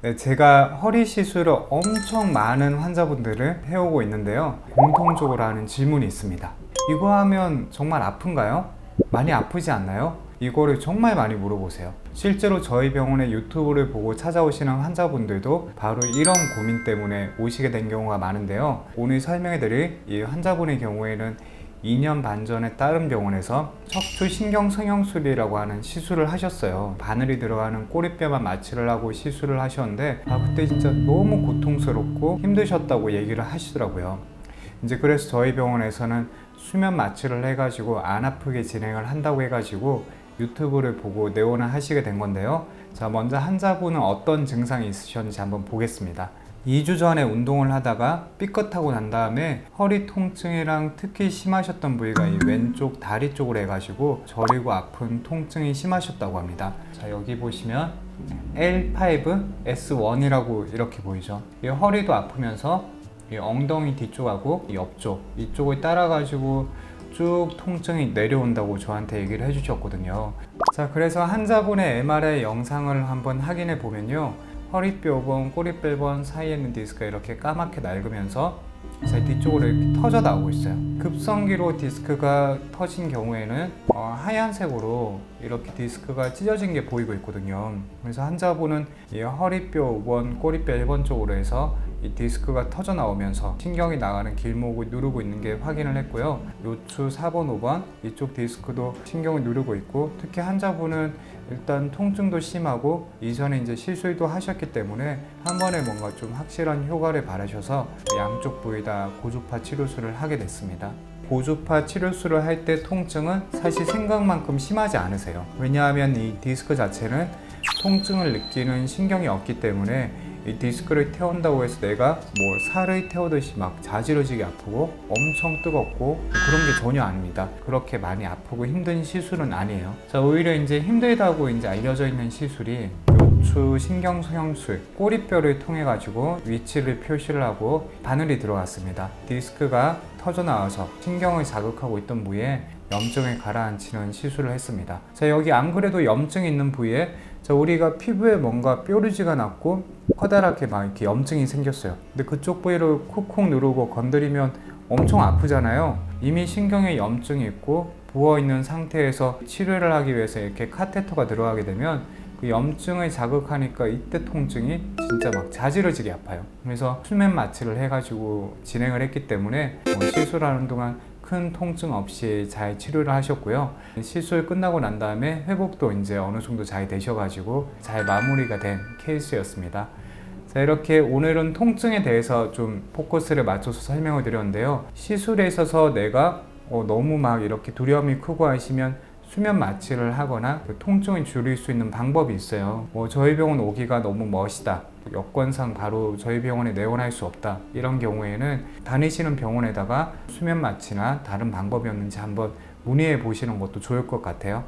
네, 제가 허리 시술을 엄청 많은 환자분들을 해오고 있는데요. 공통적으로 하는 질문이 있습니다. 이거 하면 정말 아픈가요? 많이 아프지 않나요? 이거를 정말 많이 물어보세요. 실제로 저희 병원의 유튜브를 보고 찾아오시는 환자분들도 바로 이런 고민 때문에 오시게 된 경우가 많은데요. 오늘 설명해드릴 이 환자분의 경우에는 2년 반 전에 다른 병원에서 척추 신경 성형술이라고 하는 시술을 하셨어요. 바늘이 들어가는 꼬리뼈만 마취를 하고 시술을 하셨는데 아 그때 진짜 너무 고통스럽고 힘드셨다고 얘기를 하시더라고요. 이제 그래서 저희 병원에서는 수면 마취를 해가지고 안 아프게 진행을 한다고 해가지고 유튜브를 보고 내원을 하시게 된 건데요. 자 먼저 환자분은 어떤 증상이 있으셨는지 한번 보겠습니다. 2주 전에 운동을 하다가 삐끗하고 난 다음에 허리 통증이랑 특히 심하셨던 부위가 이 왼쪽 다리 쪽으로 해가지고 저리고 아픈 통증이 심하셨다고 합니다. 자 여기 보시면 L5S1이라고 이렇게 보이죠. 이 허리도 아프면서 이 엉덩이 뒤쪽하고 이 옆쪽 이쪽을 따라가지고 쭉 통증이 내려온다고 저한테 얘기를 해주셨거든요. 자 그래서 환자분의 MRI 영상을 한번 확인해 보면요. 허리뼈 번, 꼬리뼈 번 사이에 있는 디스크가 이렇게 까맣게 낡으면서 제 뒤쪽으로 이렇게 터져 나오고 있어요. 급성기로 디스크가 터진 경우에는 어, 하얀색으로 이렇게 디스크가 찢어진 게 보이고 있거든요. 그래서 환자분은 이 허리뼈 5번, 꼬리뼈 1번 쪽으로 해서 이 디스크가 터져 나오면서 신경이 나가는 길목을 누르고 있는 게 확인을 했고요. 요추 4번, 5번 이쪽 디스크도 신경을 누르고 있고 특히 환자분은 일단 통증도 심하고 이전에 이제 시술도 하셨기 때문에 한 번에 뭔가 좀 확실한 효과를 바라셔서 양쪽 부 위다 고주파 치료술을 하게 됐습니다. 고주파 치료술을 할 때 통증은 사실 생각만큼 심하지 않으세요. 왜냐하면 이 디스크 자체는 통증을 느끼는 신경이 없기 때문에 이 디스크를 태운다고 해서 내가 뭐 살을 태우듯이 막 자지러지게 아프고 엄청 뜨겁고 그런 게 전혀 아닙니다. 그렇게 많이 아프고 힘든 시술은 아니에요. 자, 오히려 이제 힘들다고 이제 알려져 있는 시술이 요추 신경 성형술 꼬리뼈를 통해 가지고 위치를 표시를 하고 바늘이 들어갔습니다. 디스크가 터져 나와서 신경을 자극하고 있던 부위에 염증을 가라앉히는 시술을 했습니다. 자, 여기 안 그래도 염증이 있는 부위에 자, 우리가 피부에 뭔가 뾰루지가 났고 커다랗게 막 이렇게 염증이 생겼어요. 근데 그쪽 부위를 콕콕 누르고 건드리면 엄청 아프잖아요. 이미 신경에 염증이 있고 부어 있는 상태에서 치료를 하기 위해서 이렇게 카테터가 들어가게 되면 그 염증을 자극하니까 이때 통증이 진짜 막 자지러지게 아파요. 그래서 수면 마취를 해가지고 진행을 했기 때문에 뭐 시술하는 동안 큰 통증 없이 잘 치료를 하셨고요. 시술 끝나고 난 다음에 회복도 이제 어느 정도 잘 되셔가지고 잘 마무리가 된 케이스였습니다. 자, 이렇게 오늘은 통증에 대해서 좀 포커스를 맞춰서 설명을 드렸는데요. 시술에 있어서 내가 어, 너무 막 이렇게 두려움이 크고 하시면 수면 마취를 하거나 그 통증을 줄일 수 있는 방법이 있어요. 뭐 저희 병원 오기가 너무 멋이다. 여건상 바로 저희 병원에 내원할 수 없다. 이런 경우에는 다니시는 병원에다가 수면 마취나 다른 방법이 없는지 한번 문의해 보시는 것도 좋을 것 같아요.